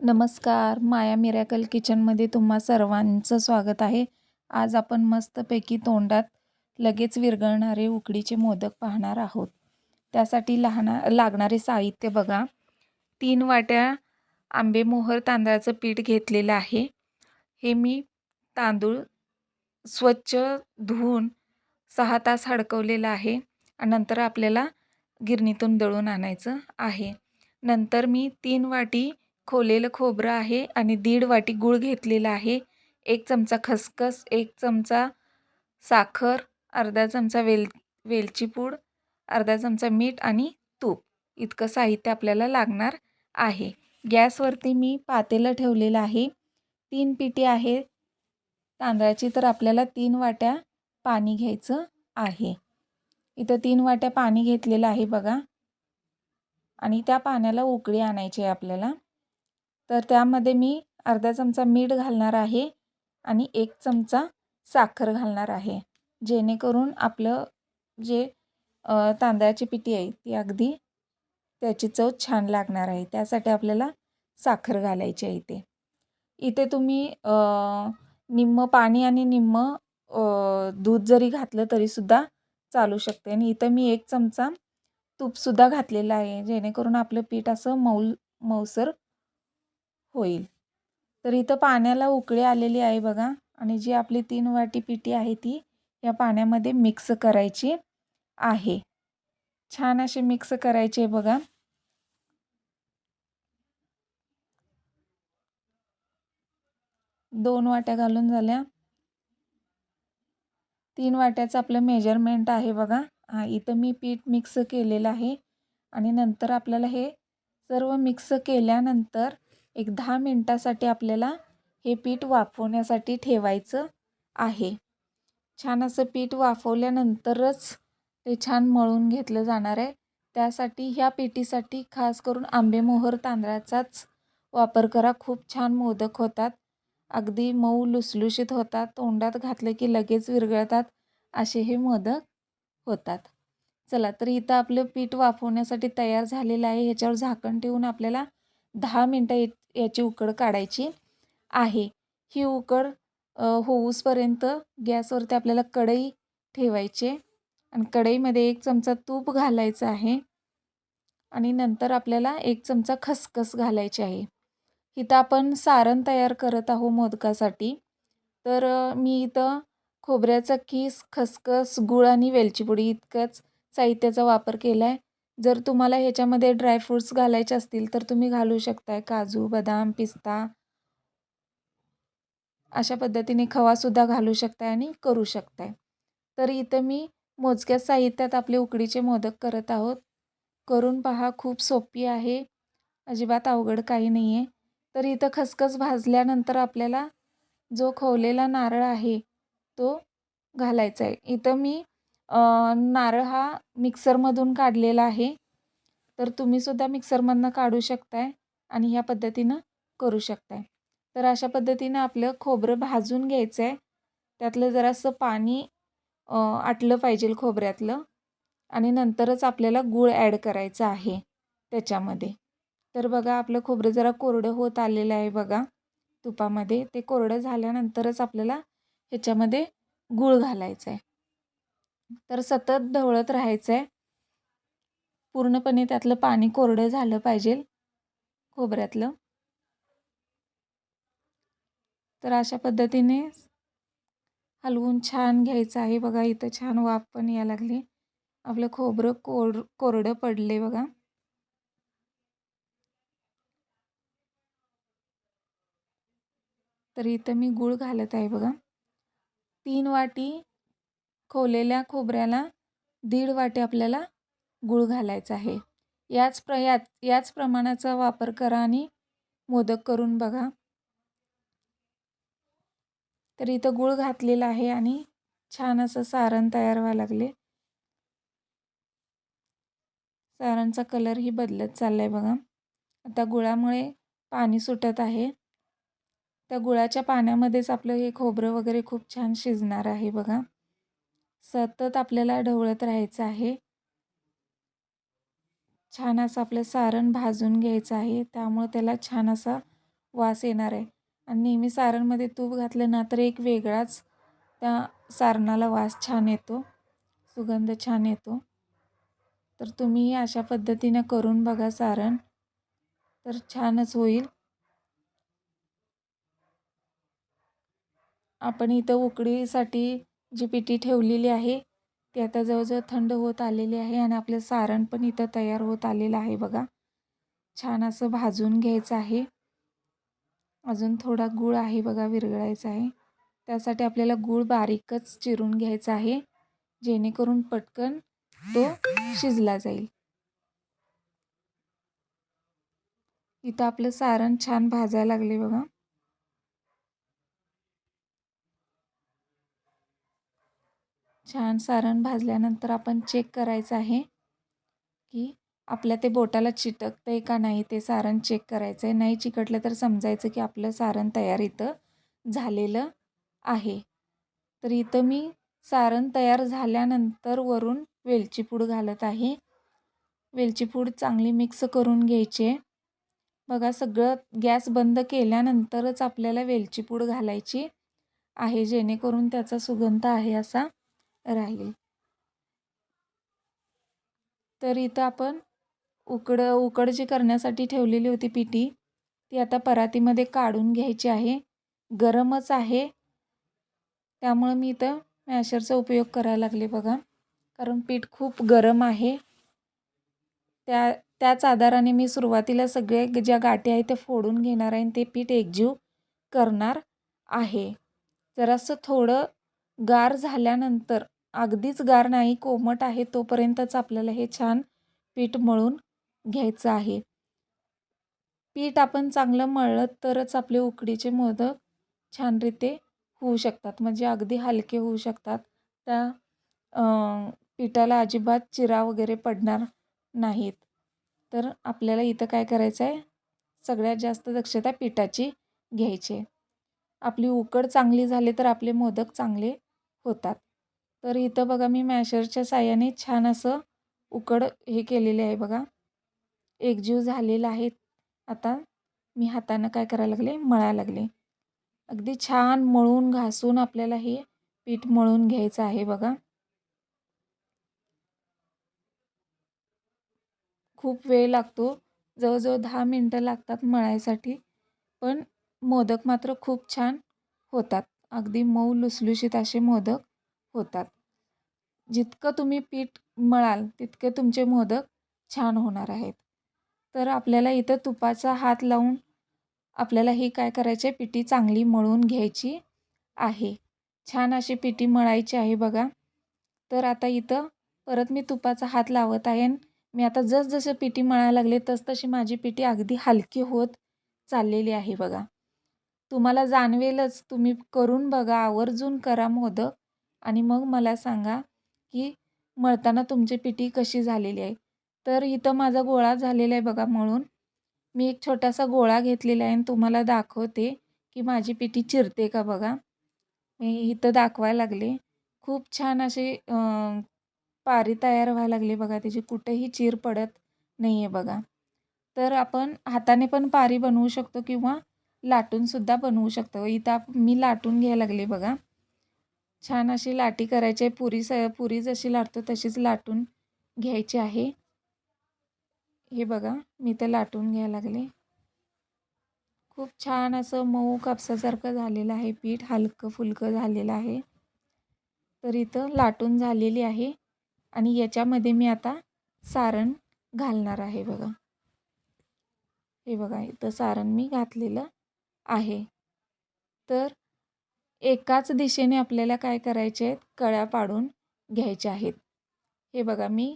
नमस्कार माया मिरॅकल किचनमध्ये तुम्हा सर्वांचं स्वागत आहे. आज आपण मस्तपैकी तोंडात लगेच विरघळणारे उकडीचे मोदक पाहणार आहोत. त्यासाठी लहाना लागणारे साहित्य बघा. तीन वाट्या आंबेमोहर तांदळाचं पीठ घेतलेलं आहे. हे मी तांदूळ स्वच्छ धुवून सहा तास हडकवलेलं आहे नंतर आपल्याला गिरणीतून दळून आणायचं आहे. नंतर मी तीन वाटी खोलेलं खोबरं आहे आणि दीड वाटी गूळ घेतलेला आहे. एक चमचा खसखस एक चमचा साखर अर्धा चमचा वेल वेलची पूड अर्धा चमचा मीठ आणि तूप. इतकं साहित्य आपल्याला लागणार आहे. गॅसवरती मी पातेलं ठेवलेलं आहे. तीन पिटी आहे. तांदळाची तर आपल्याला तीन वाट्या पाणी घ्यायचं आहे. इथं तीन वाट्या पाणी घेतलेलं आहे बघा. आणि त्या पाण्याला उकळी आणायची आहे आपल्याला. तर त्यामध्ये मी अर्धा चमचा मीठ घालणार आहे आणि एक चमचा साखर घालणार आहे. जेणेकरून आपलं जे तांदळाची पिठी आहे ती अगदी त्याची चव छान लागणार आहे. त्यासाठी आपल्याला साखर घालायची आहे इथे. इथे तुम्ही निम्म पाणी आणि निम्म दूध जरी घातलं तरीसुद्धा चालू शकते. आणि इथं मी एक चमचा तूपसुद्धा घातलेलं आहे. जेणेकरून आपलं पीठ असं मऊ मऊसर होईल. तर इथं पाण्याला उकळी आलेली आहे बघा. आणि जी आपली तीन वाटी पिठी आहे ती या पाण्यामध्ये मिक्स करायची आहे. छान असे मिक्स करायचे बघा. दोन वाट्या घालून झाल्या. तीन वाट्याचं आपलं मेजरमेंट आहे बघा. हा इथं मी पीठ मिक्स केलेलं आहे. आणि नंतर आपल्याला हे सर्व मिक्स केल्यानंतर एक दहा मिनटासाठी आपल्याला हे पीठ वाफवण्यासाठी ठेवायचं आहे. छान असं पीठ वाफवल्यानंतरच ते छान मळून घेतलं जाणार आहे. त्यासाठी ह्या पिठीसाठी खास करून आंबेमोहर तांदळाचाच वापर करा. खूप छान मोदक होतात. अगदी मऊ लुसलुशीत होतात. तोंडात घातलं की लगेच विरघळतात. असे हे मोदक होतात. चला तर इथं आपलं पीठ वाफवण्यासाठी तयार झालेलं आहे. ह्याच्यावर झाकण ठेवून आपल्याला दहा मिनटं याची उकड काढायची आहे. ही उकड होऊसपर्यंत गॅसवरती आपल्याला कढई ठेवायचे आणि कढईमध्ये एक चमचा तूप घालायचं आहे. आणि नंतर आपल्याला एक चमचा खसखस घालायची आहे. इथं आपण सारण तयार करत आहो मोदकासाठी. तर मी इथं खोबऱ्याचा किस खसखस गुळ आणि वेलचीपुडी इतकंच साहित्याचा वापर केला आहे जर तुम्हाला ह्याच्यामध्ये ड्रायफ्रूट्स घालायचे असतील तर तुम्ही घालू शकताय. काजू बदाम पिस्ता. अशा पद्धतीने खवासुद्धा घालू शकताय आणि करू शकताय. तर इथं मी मोजक्या साहित्यात आपले उकडीचे मोदक करत आहोत. करून पहा खूप सोपी आहे. अजिबात अवघड काही नाही आहे तर इथं खसखस भाजल्यानंतर आपल्याला जो खवलेला नारळ आहे तो घालायचा आहे इथं मी नारळ हा मिक्सरमधून काढलेला आहे. तर तुम्हीसुद्धा मिक्सरमधनं काढू शकताय आणि ह्या पद्धतीनं करू शकताय. तर अशा पद्धतीनं आपलं खोबरं भाजून घ्यायचं आहे त्यातलं जरासं पाणी आटलं पाहिजे खोबऱ्यातलं आणि नंतरच आपल्याला गूळ ॲड करायचं आहे त्याच्यामध्ये. तर बघा आपलं खोबरं जरा कोरडं होत आलेलं आहे बघा तुपामध्ये. ते कोरडं झाल्यानंतरच आपल्याला ह्याच्यामध्ये गूळ घालायचं आहे तर सतत ढवळत राहायचं आहे पूर्णपणे त्यातलं पाणी कोरडं झालं पाहिजे. खोबऱ्यातलं. तर अशा पद्धतीने हलवून छान घ्यायचं आहे बघा इथं छान वाफ पण या लागले. आपलं खोबरं कोर कोरडं पडले बघा. तर इथं मी गूळ घालत आहे बघा. तीन वाटी खोलेल्या खोबऱ्याला दीड वाटी आपल्याला गूळ घालायचा आहे. याच प्र याच याच प्रमाणाचा वापर करा आणि मोदक करून बघा. तर इथं गूळ घातलेला आहे आणि छान असं सारण तयार व्हावं लागले. सारणचा कलरही बदलत चाललाय बघा. आता गुळामुळे पाणी सुटत आहे. त्या गुळाच्या पाण्यामध्येच आपलं हे खोबरं वगैरे खूप छान शिजणार आहे बघा. सतत आपल्याला ढवळत राहायचं आहे. छान असं आपलं सारण भाजून घ्यायचं आहे. त्यामुळं त्याला छान असा वास येणार आहे. आणि नेहमी सारणमध्ये तूप घातलं ना तर एक वेगळाच त्या सारणाला वास छान येतो. सुगंध छान येतो. तर तुम्ही अशा पद्धतीनं करून बघा सारण. तर छानच होईल. आपण इथं उकडीसाठी जी पिठी ठेवलेली आहे ती आता जवळजवळ थंड होत आलेली आहे आणि आपलं सारण पण इथं तयार होत आलेलं आहे बघा. छान असं भाजून घ्यायचं आहे. अजून थोडा गूळ आहे बघा विरघळायचा आहे. त्यासाठी आपल्याला गूळ बारीकच चिरून घ्यायचा आहे जेणेकरून पटकन तो शिजला जाईल. इथं आपलं सारण छान भाजायला लागले बघा. छान सारण भाजल्यानंतर आपण चेक करायचं आहे की आपल्या ते बोटाला चिटकतं आहे का नाही ते सारण चेक करायचं आहे नाही चिकटलं तर समजायचं की आपलं सारण तयार इथं झालेलं आहे. तर इथं मी सारण तयार झाल्यानंतर वरून वेलची पूड घालत आहे. वेलची पूड चांगली मिक्स करून घ्यायची बघा सगळं गॅस बंद केल्यानंतरच आपल्याला वेलची पूड घालायची आहे. जेणेकरून त्याचा सुगंध आहे असा. राहील. तर इथं आपण उकड उकड जी करण्यासाठी ठेवलेली होती पिठी ती आता परातीमध्ये काढून घ्यायची आहे. गरमच आहे. त्यामुळं मी इथं मॅशरचा उपयोग करायला लागले बघा. कारण पीठ खूप गरम आहे. त्या त्याच आधाराने मी सुरुवातीला सगळे ज्या गाठी आहेत ते फोडून घेणार आहे आणि ते पीठ एकजीव करणार आहे. जरासं थोडं गार झाल्यानंतर अगदीच गार नाही कोमट आहे तोपर्यंतच आपल्याला हे छान पीठ मळून घ्यायचं आहे. पीठ आपण चांगलं मळलं तरच आपले उकडीचे मोदक छानरीते होऊ शकतात म्हणजे अगदी हलके होऊ शकतात. त्या पिठाला अजिबात चिरा वगैरे पडणार नाहीत. तर आपल्याला इथं काय करायचं आहे? सगळ्यात जास्त दक्षता पिठाची घ्यायची आपली उकड चांगली झाली तर आपले मोदक चांगले होतात. तर इथं बघा मी मॅशरच्या साह्याने छान असं उकड हे केलेले आहे बघा. एकजीव झालेला आहे. आता मी हातानं काय करायला लागले? मळायला लागले. अगदी छान मळून घासून आपल्याला हे पीठ मळून घ्यायचं आहे बघा. खूप वेळ लागतो. जवळजवळ दहा मिनटं लागतात मळायसाठी. पण मोदक मात्र खूप छान होतात. अगदी मऊ लुसलुशीत असे मोदक होतात. जितकं तुम्ही पीठ मळाल तितके तुमचे मोदक छान होणार आहेत. तर आपल्याला इथं तुपाचा हात लावून आपल्याला ही काय करायचे पिठी चांगली मळून घ्यायची आहे. छान अशी पिठी मळायची आहे बघा. तर आता इथं परत मी तुपाचा हात लावत आहे मी आता जसजसं पिठी मळायला लागले तसतशी माझी पिठी अगदी हलकी होत चाललेली आहे बघा. तुम्हाला जाणवेलच. तुम्ही करून बघा आवर्जून करा मोदक आणि मग मला सांगा की मळताना तुमची पिठी कशी झालेली आहे. तर इथं माझा गोळा झालेला आहे बघा म्हणून मी एक छोटासा गोळा घेतलेला आहे आणि तुम्हाला दाखवते की माझी पिठी चिरते का बघा. मी इथं दाखवायला लागले. खूप छान अशी पारी तयार व्हायला लागली बघा. त्याची कुठेही चीर पडत नाही आहे बघा. तर आपण हाताने पण पारी बनवू शकतो किंवा लाटूनसुद्धा बनवू शकतो. इथं मी लाटून घ्यायला लागले बघा. छान अशी लाटी करायची आहे. पुरी स पुरी जशी लाटतो तशीच लाटून घ्यायची आहे. हे बघा मी तर लाटून घ्यायला लागले. खूप छान असं मऊ कापसासारखं झालेलं आहे पीठ. हलकं फुलकं झालेलं आहे. तर इथं लाटून झालेली आहे. आणि याच्यामध्ये मी आता सारण घालणार आहे बघा. हे बघा इथं सारण मी घातलेलं. आहे. तर एकाच दिशेने आपल्याला काय करायचे आहेत? कळ्या पाडून घ्यायच्या आहेत. हे बघा मी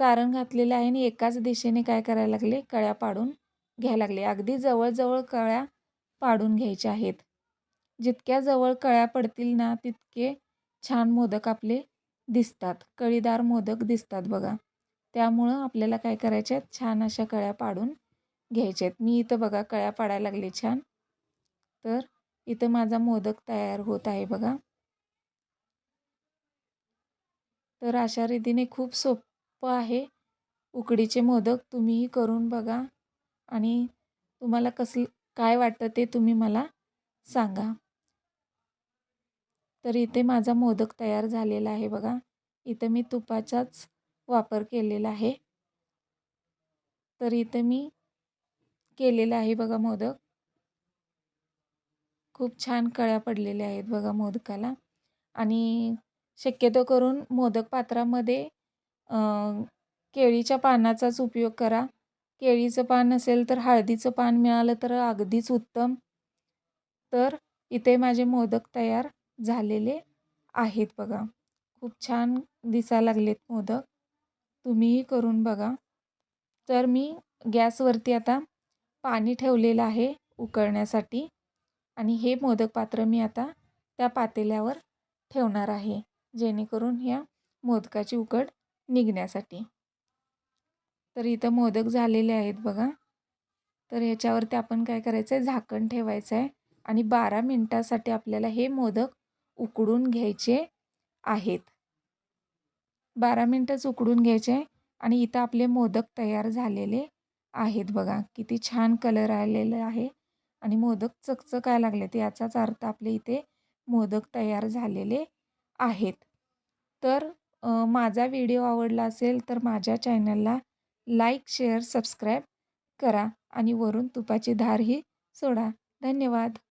सारण घातलेलं आहे आणि एकाच दिशेने काय करायला लागले? कळ्या पाडून घ्यायला लागले. अगदी जवळजवळ कळ्या पाडून घ्यायच्या आहेत. जितक्या जवळ कळ्या पडतील ना तितके छान मोदक आपले दिसतात. कळीदार मोदक दिसतात बघा. त्यामुळं आपल्याला काय करायचे आहेत? छान अशा कळ्या पाडून घ्यायचे आहेत. मी इथं बघा कळ्या पाडायला लागले छान. तर इथं माझा मोदक तयार होत आहे बघा. तर अशा रीतीने खूप सोपं आहे. उकडीचे मोदक तुम्हीही करून बघा आणि तुम्हाला कसं काय वाटतं ते तुम्ही मला सांगा. तर इथे माझा मोदक तयार झालेला आहे बघा. इथं मी तुपाचाच वापर केलेला आहे. तर इथं मी केलेलं आहे बघा मोदक. खूप छान कळ्या पडलेल्या आहेत बघा मोदकाला. आणि शक्यतो करून मोदक पात्रामध्ये केळीच्या पानाचाच उपयोग करा. केळीचं पान असेल तर हळदीचं पान मिळालं तर अगदीच उत्तम. तर इथे माझे मोदक तयार झालेले आहेत बघा. खूप छान दिसायला लागलेत मोदक. तुम्हीही करून बघा. तर मी गॅसवरती आता पाणी ठेवलेलं आहे उकळण्यासाठी. आणि हे मोदक पात्र मी आता त्या पातेल्यावर ठेवणार आहे जेणेकरून ह्या मोदकाची उकड निघण्यासाठी. तर इथं मोदक झालेले आहेत बघा. तर ह्याच्यावरती आपण काय करायचं आहे झाकण ठेवायचं आहे आणि बारा मिनटासाठी आपल्याला हे मोदक उकडून घ्यायचे आहेत. बारा मिनटंच उकडून घ्यायचे आणि इथं आपले मोदक तयार झालेले आहेत बघा. किती छान कलर आलेलं आहे आणि मोदक चकचकायला लागलेत. याचाच अर्थ आपले इथे मोदक तयार झालेले आहेत. तर माझा व्हिडिओ आवडला असेल तर माझ्या चॅनलला लाईक शेअर सबस्क्राईब करा आणि वरून तुपाची धारही सोडा. धन्यवाद.